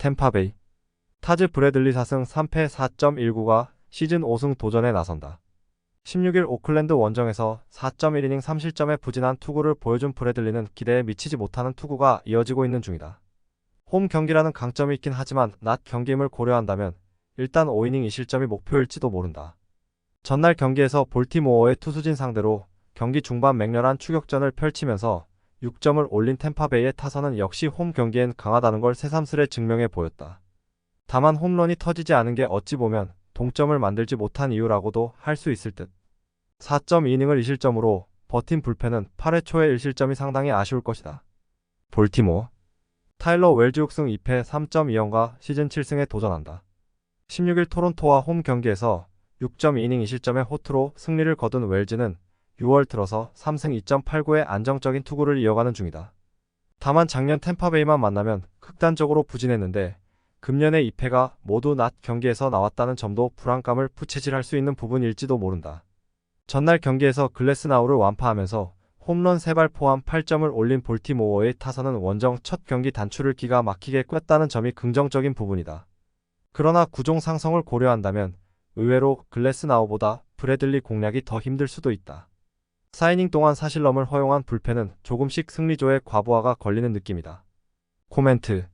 템파베이 타즈 브래들리 4승 3패 4.19가 시즌 5승 도전에 나선다. 16일 오클랜드 원정에서 4.1이닝 3실점의 부진한 투구를 보여준 브래들리는 기대에 미치지 못하는 투구가 이어지고 있는 중이다. 홈 경기라는 강점이 있긴 하지만 낮 경기임을 고려한다면 일단 5이닝 2실점이 목표일지도 모른다. 전날 경기에서 볼티모어의 투수진 상대로 경기 중반 맹렬한 추격전을 펼치면서 6점을 올린 템파베이의 타선은 역시 홈 경기엔 강하다는 걸 새삼스레 증명해 보였다. 다만 홈런이 터지지 않은 게 어찌 보면 동점을 만들지 못한 이유라고도 할 수 있을 듯. 4.2이닝을 2실점으로 버틴 불펜은 8회 초의 1실점이 상당히 아쉬울 것이다. 볼티모어 타일러 웰즈 6승 2패 3.2연과 시즌 7승에 도전한다. 16일 토론토와 홈 경기에서 6.2이닝 2실점의 호투로 승리를 거둔 웰즈는 6월 들어서 3승 2.89의 안정적인 투구를 이어가는 중이다. 다만 작년 템파베이만 만나면 극단적으로 부진했는데 금년의 2패가 모두 낮 경기에서 나왔다는 점도 불안감을 부채질할 수 있는 부분일지도 모른다. 전날 경기에서 글래스나우를 완파하면서 홈런 3발 포함 8점을 올린 볼티모어의 타선은 원정 첫 경기 단추를 기가 막히게 꿰었다는 점이 긍정적인 부분이다. 그러나 구종 상성을 고려한다면 의외로 글래스나우보다 브래들리 공략이 더 힘들 수도 있다. 사이닝 동안 사실럼을 허용한 불펜은 조금씩 승리조의 과부하가 걸리는 느낌이다. 코멘트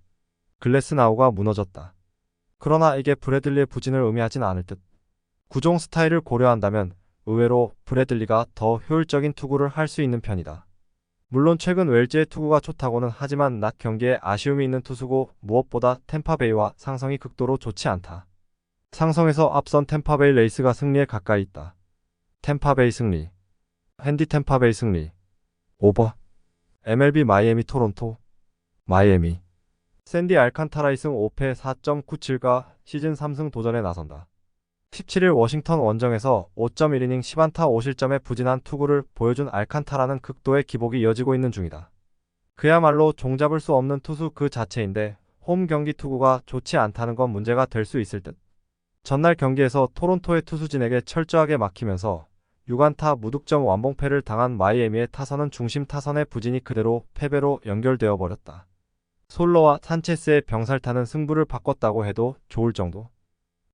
글래스나우가 무너졌다. 그러나 이게 브래들리의 부진을 의미하진 않을 듯. 구종 스타일을 고려한다면 의외로 브래들리가 더 효율적인 투구를 할 수 있는 편이다. 물론 최근 웰즈의 투구가 좋다고는 하지만 낮 경기에 아쉬움이 있는 투수고 무엇보다 템파베이와 상성이 극도로 좋지 않다. 상성에서 앞선 템파베이 레이스가 승리에 가까이 있다. 템파베이 승리 핸디 템파베이 승리 오버 MLB 마이애미 토론토 마이애미 샌디 알칸타라 2승 5패 4.97가 시즌 3승 도전에 나선다. 17일 워싱턴 원정에서 5.1이닝 10안타 5실점의 부진한 투구를 보여준 알칸타라는 극도의 기복이 이어지고 있는 중이다. 그야말로 종잡을 수 없는 투수 그 자체인데 홈 경기 투구가 좋지 않다는 건 문제가 될 수 있을 듯. 전날 경기에서 토론토의 투수진에게 철저하게 막히면서 6안타 무득점 완봉패를 당한 마이애미의 타선은 중심 타선의 부진이 그대로 패배로 연결되어 버렸다. 솔로와 산체스의 병살타는 승부를 바꿨다고 해도 좋을 정도.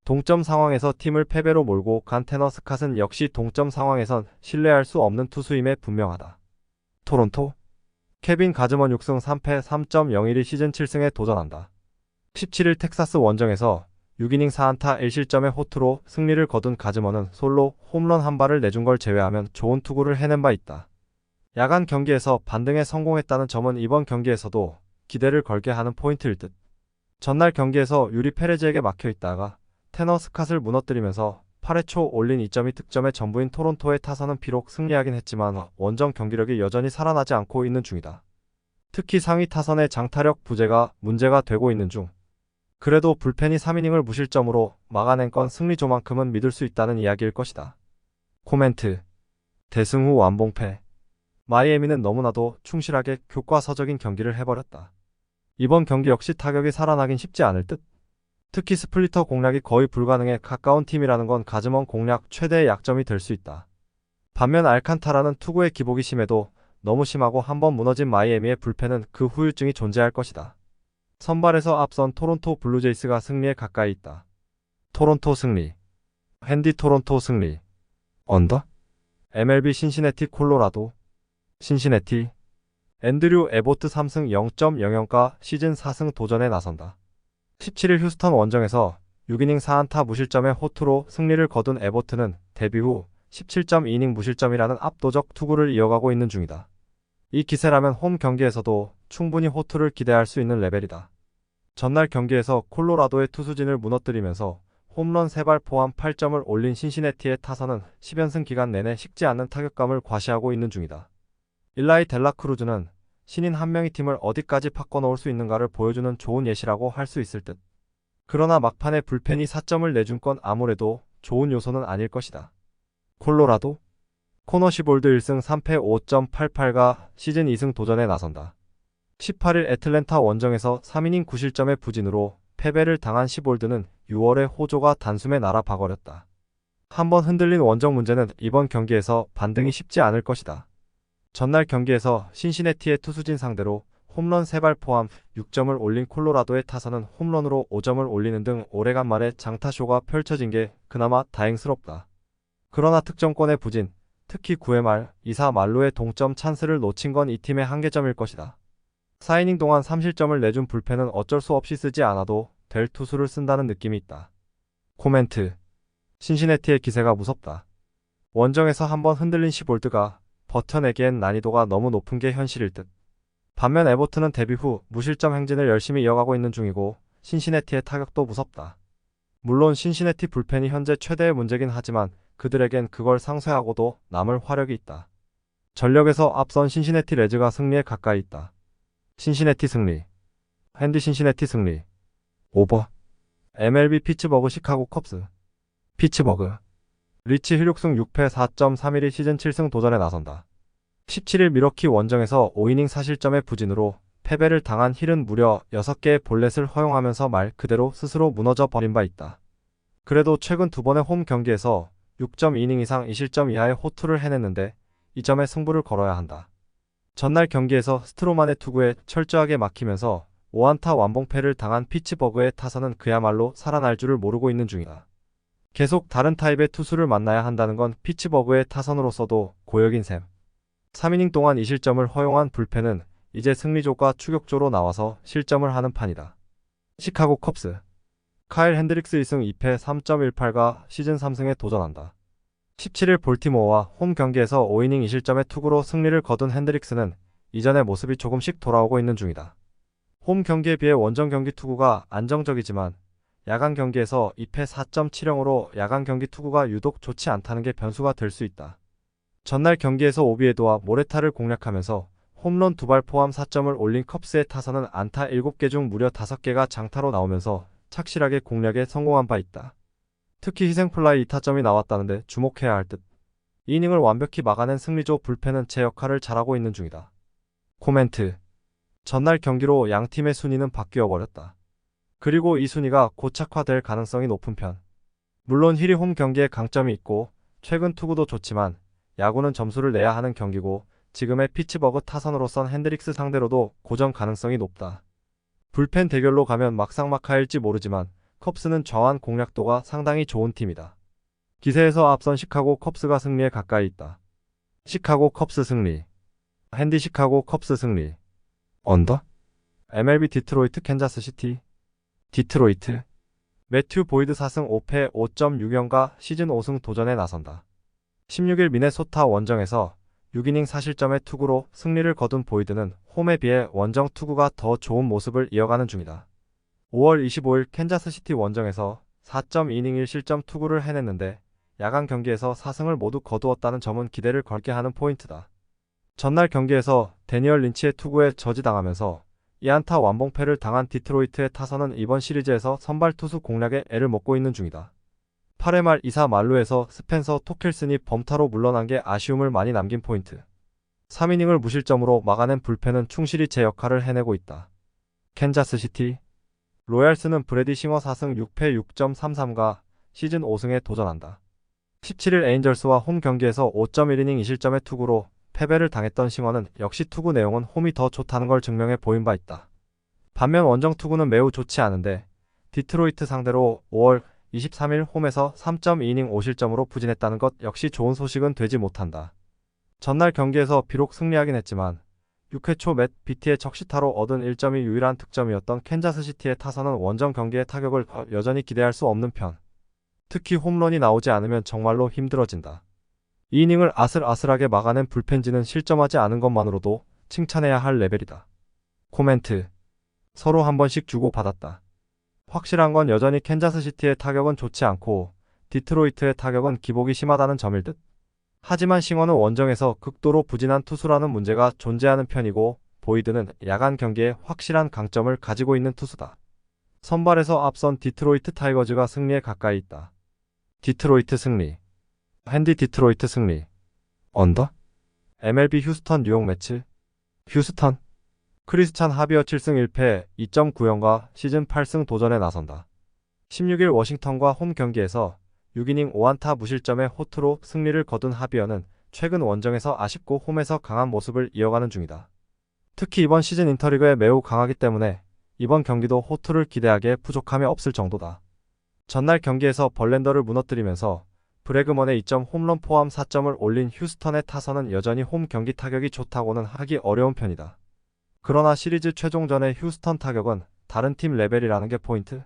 동점 상황에서 팀을 패배로 몰고 간 테너 스캇은 역시 동점 상황에선 신뢰할 수 없는 투수임에 분명하다. 토론토 케빈 가즈먼 6승 3패 3.01이 시즌 7승에 도전한다. 17일 텍사스 원정에서 6이닝 4안타 1실점의 호투로 승리를 거둔 가즈먼은 솔로 홈런 한 발을 내준 걸 제외하면 좋은 투구를 해낸 바 있다. 야간 경기에서 반등에 성공했다는 점은 이번 경기에서도 기대를 걸게 하는 포인트일 듯. 전날 경기에서 유리 페레즈에게 막혀 있다가 테너 스캇을 무너뜨리면서 8회 초 올린 2점이 득점의 전부인 토론토의 타선은 비록 승리하긴 했지만 원정 경기력이 여전히 살아나지 않고 있는 중이다. 특히 상위 타선의 장타력 부재가 문제가 되고 있는 중. 그래도 불펜이 3이닝을 무실점으로 막아낸 건 승리조만큼은 믿을 수 있다는 이야기일 것이다. 코멘트 대승 후 완봉패 마이애미는 너무나도 충실하게 교과서적인 경기를 해버렸다. 이번 경기 역시 타격이 살아나긴 쉽지 않을 듯. 특히 스플리터 공략이 거의 불가능해 가까운 팀이라는 건 가즈먼 공략 최대의 약점이 될 수 있다. 반면 알칸타라는 투구의 기복이 심해도 너무 심하고 한번 무너진 마이애미의 불펜은 그 후유증이 존재할 것이다. 선발에서 앞선 토론토 블루제이스가 승리에 가까이 있다. 토론토 승리. 핸디 토론토 승리. 언더? MLB 신시내티 콜로라도. 신시내티. 앤드류 에보트 3승 0.00가 시즌 4승 도전에 나선다. 17일 휴스턴 원정에서 6이닝 4안타 무실점의 호투로 승리를 거둔 에버트는 데뷔 후 17.2이닝 무실점이라는 압도적 투구를 이어가고 있는 중이다. 이 기세라면 홈 경기에서도 충분히 호투를 기대할 수 있는 레벨이다. 전날 경기에서 콜로라도의 투수진을 무너뜨리면서 홈런 3발 포함 8점을 올린 신시내티의 타선은 10연승 기간 내내 식지 않는 타격감을 과시하고 있는 중이다. 일라이 델라크루즈는 신인 한 명이 팀을 어디까지 바꿔놓을 수 있는가를 보여주는 좋은 예시라고 할 수 있을 듯. 그러나 막판에 불펜이 4점을 내준 건 아무래도 좋은 요소는 아닐 것이다. 콜로라도 코너시볼드 1승 3패 5.88가 시즌 2승 도전에 나선다. 18일 애틀랜타 원정에서 3이닝 9실점의 부진으로 패배를 당한 시볼드는 6월에 호조가 단숨에 날아박어렸다. 한번 흔들린 원정 문제는 이번 경기에서 반등이 쉽지 않을 것이다. 전날 경기에서 신시내티의 투수진 상대로 홈런 3발 포함 6점을 올린 콜로라도의 타선은 홈런으로 5점을 올리는 등 오래간만에 장타쇼가 펼쳐진 게 그나마 다행스럽다. 그러나 특정권의 부진, 특히 9회 말 2사 말로의 동점 찬스를 놓친 건 이 팀의 한계점일 것이다. 4이닝 동안 3실점을 내준 불펜은 어쩔 수 없이 쓰지 않아도 될 투수를 쓴다는 느낌이 있다. 코멘트 신시내티의 기세가 무섭다. 원정에서 한번 흔들린 시볼드가 버텨내기엔 난이도가 너무 높은 게 현실일 듯. 반면 에버튼은 데뷔 후 무실점 행진을 열심히 이어가고 있는 중이고 신시내티의 타격도 무섭다. 물론 신시내티 불펜이 현재 최대의 문제긴 하지만 그들에겐 그걸 상쇄하고도 남을 화력이 있다. 전력에서 앞선 신시내티 레즈가 승리에 가까이 있다. 신시내티 승리. 핸디 신시내티 승리. 오버. MLB 피츠버그 시카고 컵스. 피츠버그. 리치 힐육승 6패 4.31위 시즌 7승 도전에 나선다. 17일 미러키 원정에서 5이닝 4실점의 부진으로 패배를 당한 힐은 무려 6개의 볼넷을 허용하면서 말 그대로 스스로 무너져 버린 바 있다. 그래도 최근 두 번의 홈 경기에서 6.2이닝 이상 2실점 이하의 호투를 해냈는데 이 점에 승부를 걸어야 한다. 전날 경기에서 스트로만의 투구에 철저하게 막히면서 5안타 완봉패를 당한 피츠버그의 타선은 그야말로 살아날 줄을 모르고 있는 중이다. 계속 다른 타입의 투수를 만나야 한다는 건 피츠버그의 타선으로서도 고역인 셈. 3이닝 동안 2실점을 허용한 불펜은 이제 승리조가 추격조로 나와서 실점을 하는 판이다. 시카고 컵스 카일 핸드릭스 2승 2패 3.18가 시즌 3승에 도전한다. 17일 볼티모어와 홈 경기에서 5이닝 2실점의 투구로 승리를 거둔 핸드릭스는 이전의 모습이 조금씩 돌아오고 있는 중이다. 홈 경기에 비해 원정 경기 투구가 안정적이지만 야간 경기에서 2패 4.70으로 야간 경기 투구가 유독 좋지 않다는 게 변수가 될 수 있다. 전날 경기에서 오비에도와 모레타를 공략하면서 홈런 두 발 포함 4점을 올린 컵스의 타선은 안타 7개 중 무려 5개가 장타로 나오면서 착실하게 공략에 성공한 바 있다. 특히 희생플라이 2타점이 나왔다는데 주목해야 할 듯. 이 이닝을 완벽히 막아낸 승리조 불펜은 제 역할을 잘하고 있는 중이다. 코멘트 전날 경기로 양 팀의 순위는 바뀌어 버렸다. 그리고 이 순위가 고착화될 가능성이 높은 편. 물론 힐이 홈 경기에 강점이 있고 최근 투구도 좋지만 야구는 점수를 내야 하는 경기고 지금의 피츠버그 타선으로선 핸드릭스 상대로도 고전 가능성이 높다. 불펜 대결로 가면 막상막하일지 모르지만 컵스는 정한 공략도가 상당히 좋은 팀이다. 기세에서 앞선 시카고 컵스가 승리에 가까이 있다. 시카고 컵스 승리. 핸디 시카고 컵스 승리. 언더? MLB 디트로이트 캔자스 시티. 디트로이트. 매튜 보이드 4승 5패 5.6연가 시즌 5승 도전에 나선다. 16일 미네소타 원정에서 6이닝 4실점의 투구로 승리를 거둔 보이드는 홈에 비해 원정 투구가 더 좋은 모습을 이어가는 중이다. 5월 25일 캔자스시티 원정에서 4.2이닝 1실점 투구를 해냈는데 야간 경기에서 4승을 모두 거두었다는 점은 기대를 걸게 하는 포인트다. 전날 경기에서 데니얼 린치의 투구에 저지당하면서 2안타 완봉패를 당한 디트로이트의 타선은 이번 시리즈에서 선발 투수 공략에 애를 먹고 있는 중이다. 8회 말 2사 말루에서 스펜서 토켈슨이 범타로 물러난 게 아쉬움을 많이 남긴 포인트. 3이닝을 무실점으로 막아낸 불펜은 충실히 제 역할을 해내고 있다. 캔자스시티 로얄스는 브레디 싱어 4승 6패 6.33가 시즌 5승에 도전한다. 17일 에인절스와 홈 경기에서 5.1이닝 2실점의 투구로 패배를 당했던 싱어는 역시 투구 내용은 홈이 더 좋다는 걸 증명해 보인 바 있다. 반면 원정 투구는 매우 좋지 않은데 디트로이트 상대로 5월 23일 홈에서 3.2이닝 5실점으로 부진했다는 것 역시 좋은 소식은 되지 못한다. 전날 경기에서 비록 승리하긴 했지만 6회 초 맷 비티의 적시타로 얻은 1점이 유일한 득점이었던 캔자스시티의 타선은 원정 경기의 타격을 여전히 기대할 수 없는 편. 특히 홈런이 나오지 않으면 정말로 힘들어진다. 이 이닝을 아슬아슬하게 막아낸 불펜지는 실점하지 않은 것만으로도 칭찬해야 할 레벨이다. 코멘트. 서로 한 번씩 주고받았다. 확실한 건 여전히 캔자스시티의 타격은 좋지 않고 디트로이트의 타격은 기복이 심하다는 점일 듯. 하지만 싱어는 원정에서 극도로 부진한 투수라는 문제가 존재하는 편이고 보이드는 야간 경기에 확실한 강점을 가지고 있는 투수다. 선발에서 앞선 디트로이트 타이거즈가 승리에 가까이 있다. 디트로이트 승리. 핸디 디트로이트 승리. 언더? MLB 휴스턴 뉴욕 매치. 휴스턴. 크리스찬 하비어 7승 1패 2.9연과 시즌 8승 도전에 나선다. 16일 워싱턴과 홈 경기에서 6이닝 5안타 무실점의 호투로 승리를 거둔 하비어는 최근 원정에서 아쉽고 홈에서 강한 모습을 이어가는 중이다. 특히 이번 시즌 인터리그에 매우 강하기 때문에 이번 경기도 호투를 기대하기에 부족함이 없을 정도다. 전날 경기에서 벌렌더를 무너뜨리면서 브래그먼의 2점 홈런 포함 4점을 올린 휴스턴의 타선은 여전히 홈 경기 타격이 좋다고는 하기 어려운 편이다. 그러나 시리즈 최종전의 휴스턴 타격은 다른 팀 레벨이라는 게 포인트.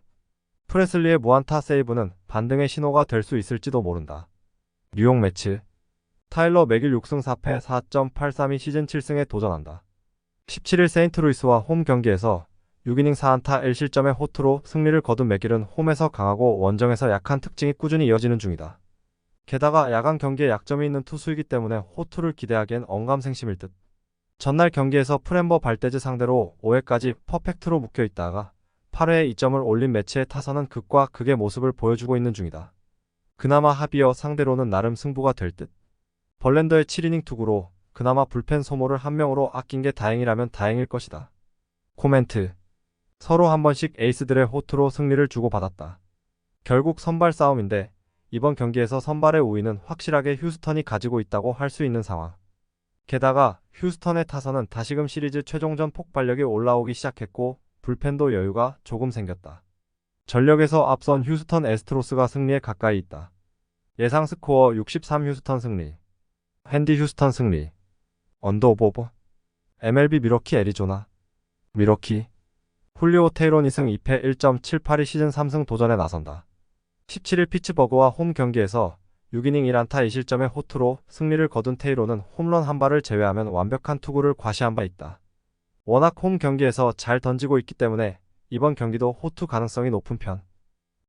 프레슬리의 무안타 세이브는 반등의 신호가 될 수 있을지도 모른다. 뉴욕 매치. 타일러 맥일 6승 4패 4.832 시즌 7승에 도전한다. 17일 세인트루이스와 홈 경기에서 6이닝 4안타 1실점의 호투로 승리를 거둔 맥일은 홈에서 강하고 원정에서 약한 특징이 꾸준히 이어지는 중이다. 게다가 야간 경기에 약점이 있는 투수이기 때문에 호투를 기대하기엔 언감생심일 듯. 전날 경기에서 프렘버 발대즈 상대로 5회까지 퍼펙트로 묶여 있다가 8회에 2점을 올린 매치의 타선은 극과 극의 모습을 보여주고 있는 중이다. 그나마 하비어 상대로는 나름 승부가 될 듯. 벌렌더의 7이닝 투구로 그나마 불펜 소모를 한 명으로 아낀 게 다행이라면 다행일 것이다. 코멘트. 서로 한 번씩 에이스들의 호투로 승리를 주고받았다. 결국 선발 싸움인데 이번 경기에서 선발의 우위는 확실하게 휴스턴이 가지고 있다고 할 수 있는 상황. 게다가 휴스턴의 타선은 다시금 시리즈 최종전 폭발력이 올라오기 시작했고 불펜도 여유가 조금 생겼다. 전력에서 앞선 휴스턴 에스트로스가 승리에 가까이 있다. 예상 스코어 63 휴스턴 승리. 핸디 휴스턴 승리. 언더 오브 오버. MLB 미러키 애리조나. 미러키. 훌리오 테이론 2승 2패 1.78이 시즌 3승 도전에 나선다. 17일 피츠버그와 홈 경기에서 6이닝 1안타 2실점의 호투로 승리를 거둔 테이로는 홈런 한 발을 제외하면 완벽한 투구를 과시한 바 있다. 워낙 홈 경기에서 잘 던지고 있기 때문에 이번 경기도 호투 가능성이 높은 편.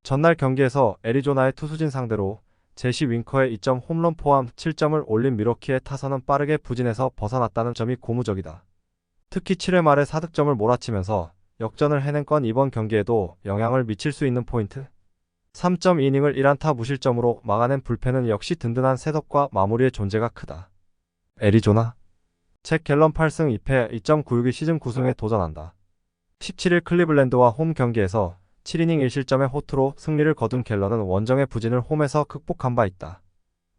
전날 경기에서 애리조나의 투수진 상대로 제시 윙커의 2점 홈런 포함 7점을 올린 미러키의 타선은 빠르게 부진에서 벗어났다는 점이 고무적이다. 특히 7회 말에 4득점을 몰아치면서 역전을 해낸 건 이번 경기에도 영향을 미칠 수 있는 포인트. 3.2이닝을 1안타 무실점으로 막아낸 불펜은 역시 든든한 셋업과 마무리의 존재가 크다. 애리조나 잭 갤런 8승 2패 2.96이 시즌 9승에 도전한다. 17일 클리블랜드와 홈 경기에서 7이닝 1실점의 호투로 승리를 거둔 갤런은 원정의 부진을 홈에서 극복한 바 있다.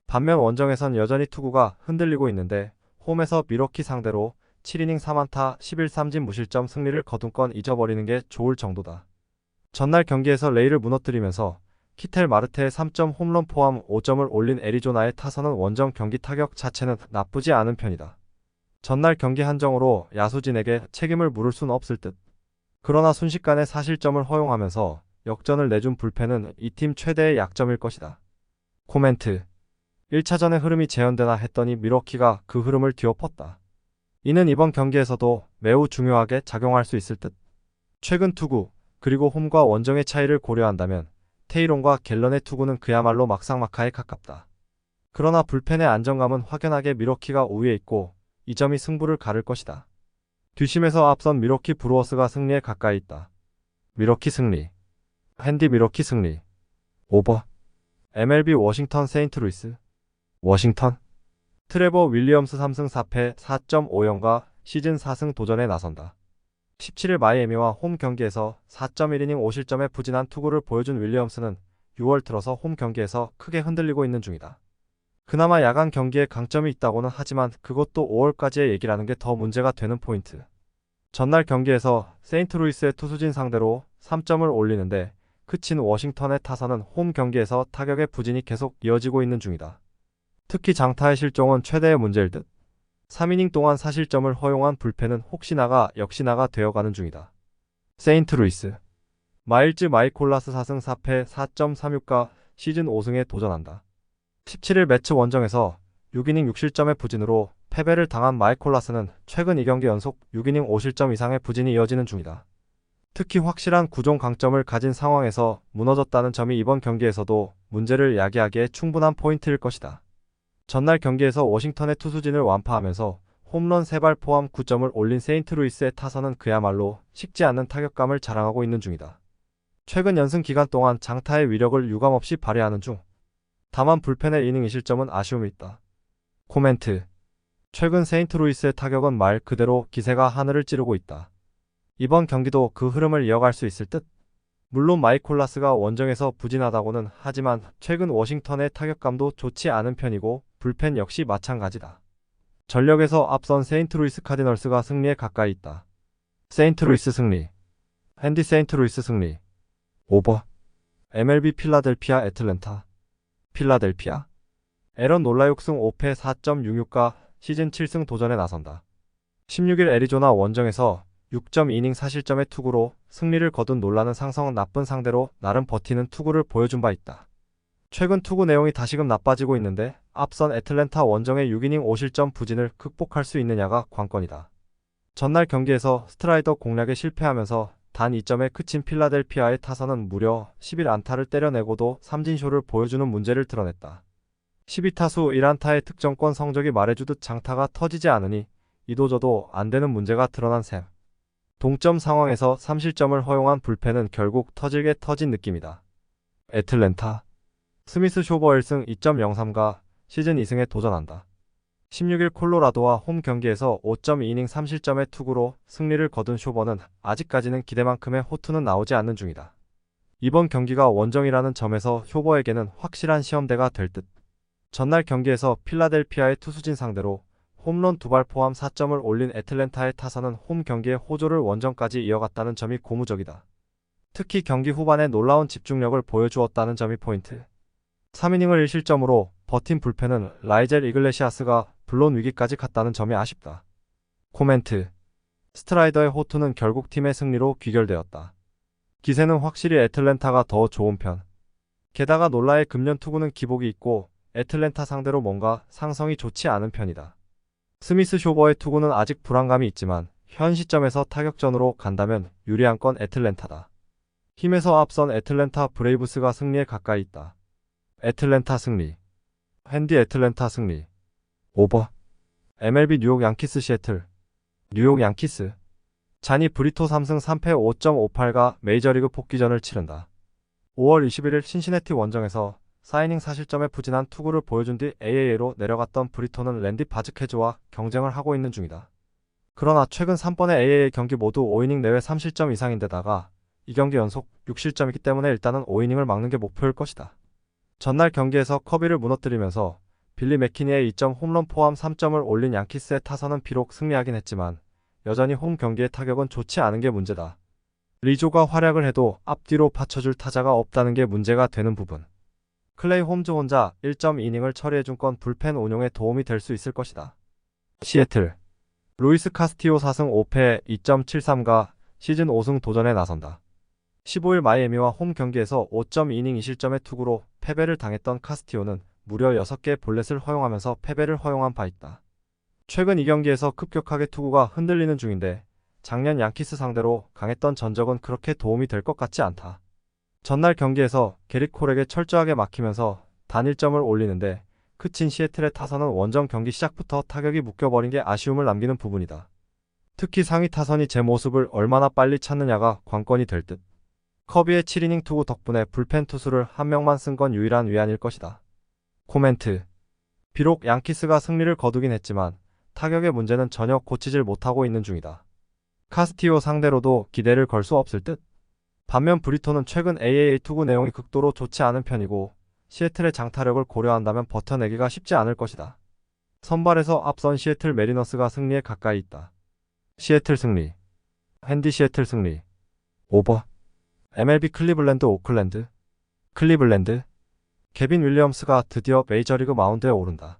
반면 원정에선 여전히 투구가 흔들리고 있는데 홈에서 미러키 상대로 7이닝 3안타 11삼진 무실점 승리를 거둔 건 잊어버리는 게 좋을 정도다. 전날 경기에서 레이를 무너뜨리면서 키텔 마르테의 3점 홈런 포함 5점을 올린 애리조나의 타선은 원정 경기 타격 자체는 나쁘지 않은 편이다. 전날 경기 한정으로 야수진에게 책임을 물을 순 없을 듯. 그러나 순식간에 사실점을 허용하면서 역전을 내준 불펜은 이 팀 최대의 약점일 것이다. 코멘트 1차전의 흐름이 재현되나 했더니 미러키가 그 흐름을 뒤엎었다. 이는 이번 경기에서도 매우 중요하게 작용할 수 있을 듯. 최근 투구, 그리고 홈과 원정의 차이를 고려한다면 테이론과 갤런의 투구는 그야말로 막상막하에 가깝다. 그러나 불펜의 안정감은 확연하게 미러키가 우위에 있고 이 점이 승부를 가를 것이다. 뒷심에서 앞선 미러키 브루어스가 승리에 가까이 있다. 미러키 승리. 핸디 미러키 승리. 오버. MLB 워싱턴 세인트루이스. 워싱턴. 트레버 윌리엄스 3승 4패 4.5연과 시즌 4승 도전에 나선다. 17일 마이애미와 홈 경기에서 4.1이닝 5실점의 부진한 투구를 보여준 윌리엄스는 6월 들어서 홈 경기에서 크게 흔들리고 있는 중이다. 그나마 야간 경기에 강점이 있다고는 하지만 그것도 5월까지의 얘기라는 게 더 문제가 되는 포인트. 전날 경기에서 세인트루이스의 투수진 상대로 3점을 올리는데 그친 워싱턴의 타선은 홈 경기에서 타격의 부진이 계속 이어지고 있는 중이다. 특히 장타의 실종은 최대의 문제일 듯. 3이닝 동안 사실점을 허용한 불펜은 혹시나가 역시나가 되어가는 중이다. 세인트루이스 마일즈 마이콜라스 4승 4패 4.36가 시즌 5승에 도전한다. 17일 매치 원정에서 6이닝 6실점의 부진으로 패배를 당한 마이콜라스는 최근 2경기 연속 6이닝 5실점 이상의 부진이 이어지는 중이다. 특히 확실한 구종 강점을 가진 상황에서 무너졌다는 점이 이번 경기에서도 문제를 야기하기에 충분한 포인트일 것이다. 전날 경기에서 워싱턴의 투수진을 완파하면서 홈런 3발 포함 9점을 올린 세인트루이스의 타선은 그야말로 식지 않는 타격감을 자랑하고 있는 중이다. 최근 연승 기간 동안 장타의 위력을 유감없이 발휘하는 중. 다만 불펜의 이닝 2실점은 아쉬움이 있다. 코멘트. 최근 세인트루이스의 타격은 말 그대로 기세가 하늘을 찌르고 있다. 이번 경기도 그 흐름을 이어갈 수 있을 듯. 물론 마이콜라스가 원정에서 부진하다고는 하지만 최근 워싱턴의 타격감도 좋지 않은 편이고 불펜 역시 마찬가지다. 전력에서 앞선 세인트루이스 카디널스가 승리에 가까이 있다. 세인트루이스 승리. 핸디 세인트루이스 승리. 오버. MLB 필라델피아 애틀랜타. 필라델피아. 에런 놀라육승 5패 4.66가 시즌 7승 도전에 나선다. 16일 애리조나 원정에서 6.2이닝 사실점의 투구로 승리를 거둔 놀라는 상성 나쁜 상대로 나름 버티는 투구를 보여준 바 있다. 최근 투구 내용이 다시금 나빠지고 있는데 앞선 애틀랜타 원정의 6이닝 5실점 부진을 극복할 수 있느냐가 관건이다. 전날 경기에서 스트라이더 공략에 실패하면서 단 2점에 그친 필라델피아의 타선은 무려 11안타를 때려내고도 삼진쇼를 보여주는 문제를 드러냈다. 12타수 1안타의 특정권 성적이 말해주듯 장타가 터지지 않으니 이도저도 안 되는 문제가 드러난 셈. 동점 상황에서 3실점을 허용한 불펜은 결국 터질게 터진 느낌이다. 애틀랜타 스미스 쇼버 1승 2.03가 시즌 2승에 도전한다. 16일 콜로라도와 홈 경기에서 5.2이닝 3실점의 투구로 승리를 거둔 쇼버는 아직까지는 기대만큼의 호투는 나오지 않는 중이다. 이번 경기가 원정이라는 점에서 쇼버에게는 확실한 시험대가 될 듯. 전날 경기에서 필라델피아의 투수진 상대로 홈런 두 발 포함 4점을 올린 애틀랜타의 타선은 홈 경기의 호조를 원정까지 이어갔다는 점이 고무적이다. 특히 경기 후반에 놀라운 집중력을 보여주었다는 점이 포인트. 3이닝을 1실점으로 버틴 불펜은 라이젤 이글레시아스가 불론 위기까지 갔다는 점이 아쉽다. 코멘트. 스트라이더의 호투는 결국 팀의 승리로 귀결되었다. 기세는 확실히 애틀랜타가 더 좋은 편. 게다가 놀라의 금년 투구는 기복이 있고 애틀랜타 상대로 뭔가 상성이 좋지 않은 편이다. 스미스 쇼버의 투구는 아직 불안감이 있지만 현 시점에서 타격전으로 간다면 유리한 건 애틀랜타다. 힘에서 앞선 애틀랜타 브레이브스가 승리에 가까이 있다. 애틀랜타 승리. 핸디 애틀랜타 승리. 오버. MLB 뉴욕 양키스 시애틀. 뉴욕 양키스. 자니 브리토 3승 3패 5.58가 메이저리그 복귀전을 치른다. 5월 21일 신시내티 원정에서 4이닝 사실점에 부진한 투구를 보여준 뒤 AAA로 내려갔던 브리토는 랜디 바즈케즈와 경쟁을 하고 있는 중이다. 그러나 최근 3번의 AAA 경기 모두 5이닝 내외 3실점 이상인데다가 이 경기 연속 6실점이기 때문에 일단은 5이닝을 막는 게 목표일 것이다. 전날 경기에서 커비를 무너뜨리면서 빌리 맥키니의 2점 홈런 포함 3점을 올린 양키스의 타선은 비록 승리하긴 했지만 여전히 홈 경기의 타격은 좋지 않은 게 문제다. 리조가 활약을 해도 앞뒤로 받쳐줄 타자가 없다는 게 문제가 되는 부분. 클레이 홈즈 혼자 1.2이닝을 처리해준 건 불펜 운용에 도움이 될 수 있을 것이다. 시애틀 루이스 카스티오 4승 5패 2.73가 시즌 5승 도전에 나선다. 15일 마이애미와 홈 경기에서 5.2이닝 2실점의 투구로 패배를 당했던 카스티오는 무려 6개의 볼넷을 허용하면서 패배를 허용한 바 있다. 최근 이 경기에서 급격하게 투구가 흔들리는 중인데 작년 양키스 상대로 강했던 전적은 그렇게 도움이 될 것 같지 않다. 전날 경기에서 게릭 콜에게 철저하게 막히면서 단 1점을 올리는데 그친 시애틀의 타선은 원정 경기 시작부터 타격이 묶여버린 게 아쉬움을 남기는 부분이다. 특히 상위 타선이 제 모습을 얼마나 빨리 찾느냐가 관건이 될 듯. 커비의 7이닝 투구 덕분에 불펜 투수를 한 명만 쓴 건 유일한 위안일 것이다. 코멘트. 비록 양키스가 승리를 거두긴 했지만 타격의 문제는 전혀 고치질 못하고 있는 중이다. 카스티오 상대로도 기대를 걸 수 없을 듯. 반면 브리토는 최근 AAA 투구 내용이 극도로 좋지 않은 편이고 시애틀의 장타력을 고려한다면 버텨내기가 쉽지 않을 것이다. 선발에서 앞선 시애틀 메리너스가 승리에 가까이 있다. 시애틀 승리. 핸디 시애틀 승리. 오버. MLB 클리블랜드 오클랜드. 클리블랜드. 케빈 윌리엄스가 드디어 메이저리그 마운드에 오른다.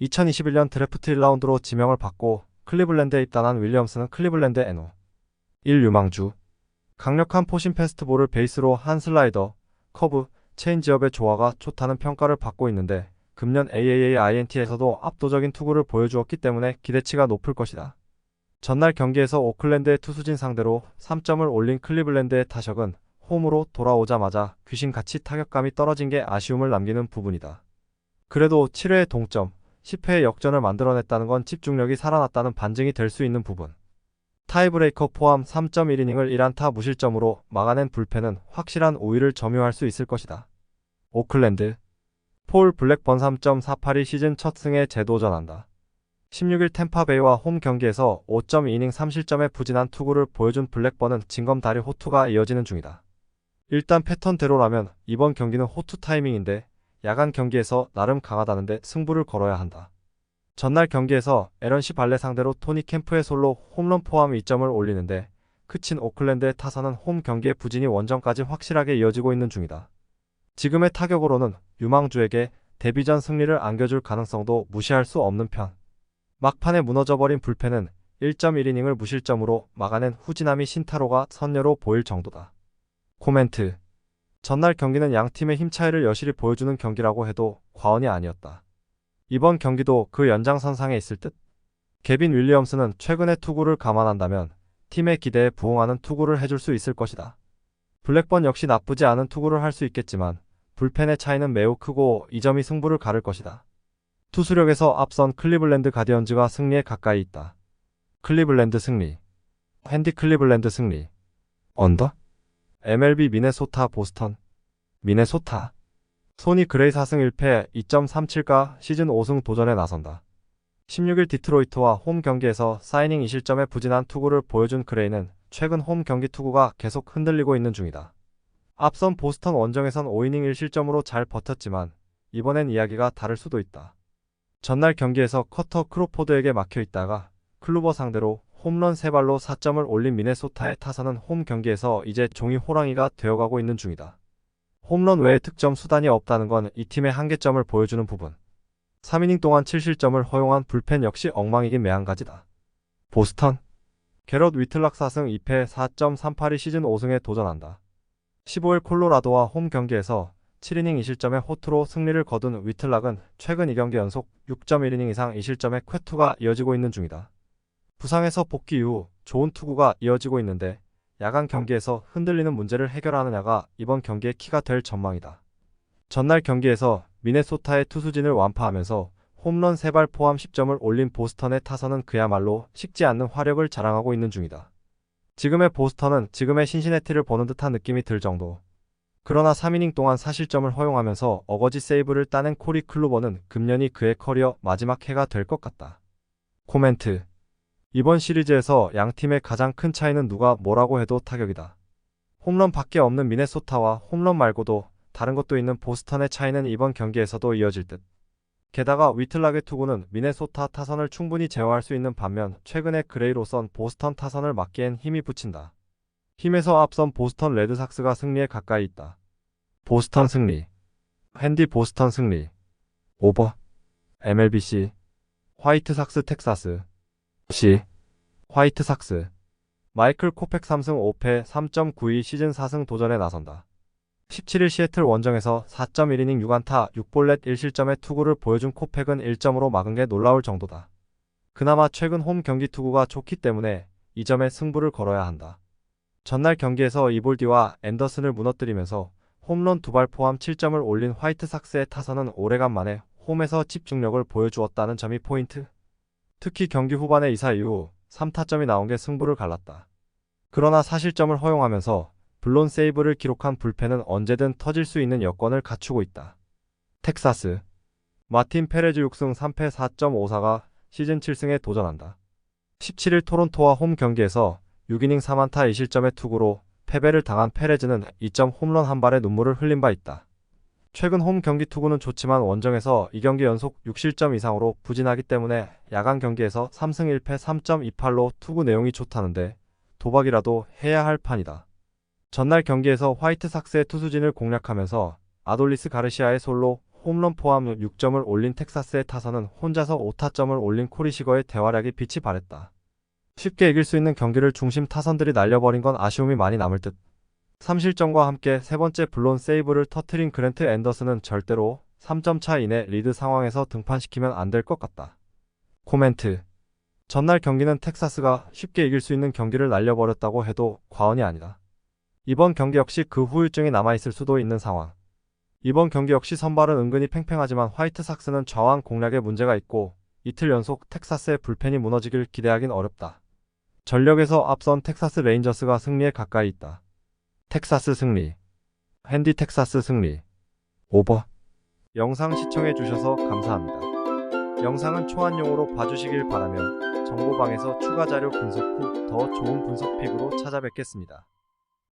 2021년 드래프트 1라운드로 지명을 받고 클리블랜드에 입단한 윌리엄스는 클리블랜드 NO 1유망주 강력한 포신 패스트볼을 베이스로 한 슬라이더, 커브, 체인지업의 조화가 좋다는 평가를 받고 있는데 금년 AAA INT에서도 압도적인 투구를 보여주었기 때문에 기대치가 높을 것이다. 전날 경기에서 오클랜드의 투수진 상대로 3점을 올린 클리블랜드의 타석은 홈으로 돌아오자마자 귀신같이 타격감이 떨어진 게 아쉬움을 남기는 부분이다. 그래도 7회의 동점, 10회의 역전을 만들어냈다는 건 집중력이 살아났다는 반증이 될 수 있는 부분. 타이브레이커 포함 3.1이닝을 1안타 무실점으로 막아낸 불펜은 확실한 우위를 점유할 수 있을 것이다. 오클랜드 폴 블랙번 3.48이 시즌 첫 승에 재도전한다. 16일 템파베이와 홈 경기에서 5.2이닝 3실점의 부진한 투구를 보여준 블랙번은 징검다리 호투가 이어지는 중이다. 일단 패턴대로라면 이번 경기는 호투 타이밍인데 야간 경기에서 나름 강하다는데 승부를 걸어야 한다. 전날 경기에서 에런 시 발레 상대로 토니 캠프의 솔로 홈런 포함 2점을 올리는데 그친 오클랜드의 타선은 홈 경기의 부진이 원정까지 확실하게 이어지고 있는 중이다. 지금의 타격으로는 유망주에게 데뷔전 승리를 안겨줄 가능성도 무시할 수 없는 편. 막판에 무너져버린 불펜은 1.1이닝을 무실점으로 막아낸 후지남이 신타로가 선녀로 보일 정도다. 코멘트 전날 경기는 양 팀의 힘 차이를 여실히 보여주는 경기라고 해도 과언이 아니었다. 이번 경기도 그 연장선상에 있을 듯. 개빈 윌리엄스는 최근의 투구를 감안한다면 팀의 기대에 부응하는 투구를 해줄 수 있을 것이다. 블랙번 역시 나쁘지 않은 투구를 할 수 있겠지만 불펜의 차이는 매우 크고 이 점이 승부를 가를 것이다. 투수력에서 앞선 클리블랜드 가디언즈가 승리에 가까이 있다. 클리블랜드 승리. 핸디 클리블랜드 승리. 언더? MLB 미네소타 보스턴. 미네소타. 소니 그레이 4승 1패 2.37가 시즌 5승 도전에 나선다. 16일 디트로이트와 홈 경기에서 사이닝 2실점의 부진한 투구를 보여준 그레이는 최근 홈 경기 투구가 계속 흔들리고 있는 중이다. 앞선 보스턴 원정에선 5이닝 1실점으로 잘 버텼지만 이번엔 이야기가 다를 수도 있다. 전날 경기에서 커터 크로포드에게 막혀 있다가 클루버 상대로 홈런 3발로 4점을 올린 미네소타의 타선은 홈 경기에서 이제 종이 호랑이가 되어가고 있는 중이다. 홈런 외에 득점 수단이 없다는 건 이 팀의 한계점을 보여주는 부분. 3이닝 동안 7실점을 허용한 불펜 역시 엉망이긴 매한가지다. 보스턴 게럿 위틀락 4승 2패 4.38이 시즌 5승에 도전한다. 15일 콜로라도와 홈 경기에서 7이닝 2실점의 호투로 승리를 거둔 위틀락은 최근 2경기 연속 6.1이닝 이상 2실점의 쾌투가 이어지고 있는 중이다. 부상에서 복귀 이후 좋은 투구가 이어지고 있는데 야간 경기에서 흔들리는 문제를 해결하느냐가 이번 경기의 키가 될 전망이다. 전날 경기에서 미네소타의 투수진을 완파하면서 홈런 3발 포함 10점을 올린 보스턴의 타선은 그야말로 식지 않는 화력을 자랑하고 있는 중이다. 지금의 보스턴은 지금의 신시내티를 보는 듯한 느낌이 들 정도. 그러나 3이닝 동안 4실점을 허용하면서 어거지 세이브를 따낸 코리 클루버는 금년이 그의 커리어 마지막 해가 될 것 같다. 코멘트 이번 시리즈에서 양 팀의 가장 큰 차이는 누가 뭐라고 해도 타격이다. 홈런 밖에 없는 미네소타와 홈런 말고도 다른 것도 있는 보스턴의 차이는 이번 경기에서도 이어질 듯. 게다가 위틀락의 투구는 미네소타 타선을 충분히 제어할 수 있는 반면 최근에 그레이로선 보스턴 타선을 막기엔 힘이 붙인다. 힘에서 앞선 보스턴 레드삭스가 승리에 가까이 있다. 보스턴 승리. 핸디 보스턴 승리. 오버. MLBC. 화이트삭스 텍사스. C. 화이트 삭스. 마이클 코펙 3승 5패 3.92 시즌 4승 도전에 나선다. 17일 시애틀 원정에서 4.1이닝 6안타 6볼넷 1실점의 투구를 보여준 코펙은 1점으로 막은 게 놀라울 정도다. 그나마 최근 홈 경기 투구가 좋기 때문에 이 점에 승부를 걸어야 한다. 전날 경기에서 이볼디와 앤더슨을 무너뜨리면서 홈런 두 발 포함 7점을 올린 화이트 삭스의 타선은 오래간만에 홈에서 집중력을 보여주었다는 점이 포인트. 특히 경기 후반에 이사 이후 3타점이 나온 게 승부를 갈랐다. 그러나 사실점을 허용하면서 블론 세이브를 기록한 불펜은 언제든 터질 수 있는 여건을 갖추고 있다. 텍사스 마틴 페레즈 6승 3패 4.54가 시즌 7승에 도전한다. 17일 토론토와 홈 경기에서 6이닝 3안타 2실점의 투구로 패배를 당한 페레즈는 2점 홈런 한 발에 눈물을 흘린 바 있다. 최근 홈 경기 투구는 좋지만 원정에서 2경기 연속 6실점 이상으로 부진하기 때문에 야간 경기에서 3승 1패 3.28로 투구 내용이 좋다는데 도박이라도 해야 할 판이다. 전날 경기에서 화이트삭스의 투수진을 공략하면서 아돌리스 가르시아의 솔로 홈런 포함 6점을 올린 텍사스의 타선은 혼자서 5타점을 올린 코리시거의 대활약이 빛이 발했다. 쉽게 이길 수 있는 경기를 중심 타선들이 날려버린 건 아쉬움이 많이 남을 듯. 3실점과 함께 세 번째 블론 세이브를 터트린 그랜트 앤더슨은 절대로 3점 차 이내 리드 상황에서 등판시키면 안 될 것 같다. 코멘트 전날 경기는 텍사스가 쉽게 이길 수 있는 경기를 날려버렸다고 해도 과언이 아니다. 이번 경기 역시 그 후유증이 남아있을 수도 있는 상황. 이번 경기 역시 선발은 은근히 팽팽하지만 화이트 삭스는 좌완 공략에 문제가 있고 이틀 연속 텍사스의 불펜이 무너지길 기대하긴 어렵다. 전력에서 앞선 텍사스 레인저스가 승리에 가까이 있다. 텍사스 승리. 핸디 텍사스 승리. 오버. 영상 시청해 주셔서 감사합니다. 영상은 초안용으로 봐주시길 바라며 정보방에서 추가 자료 분석 후 더 좋은 분석 픽으로 찾아뵙겠습니다.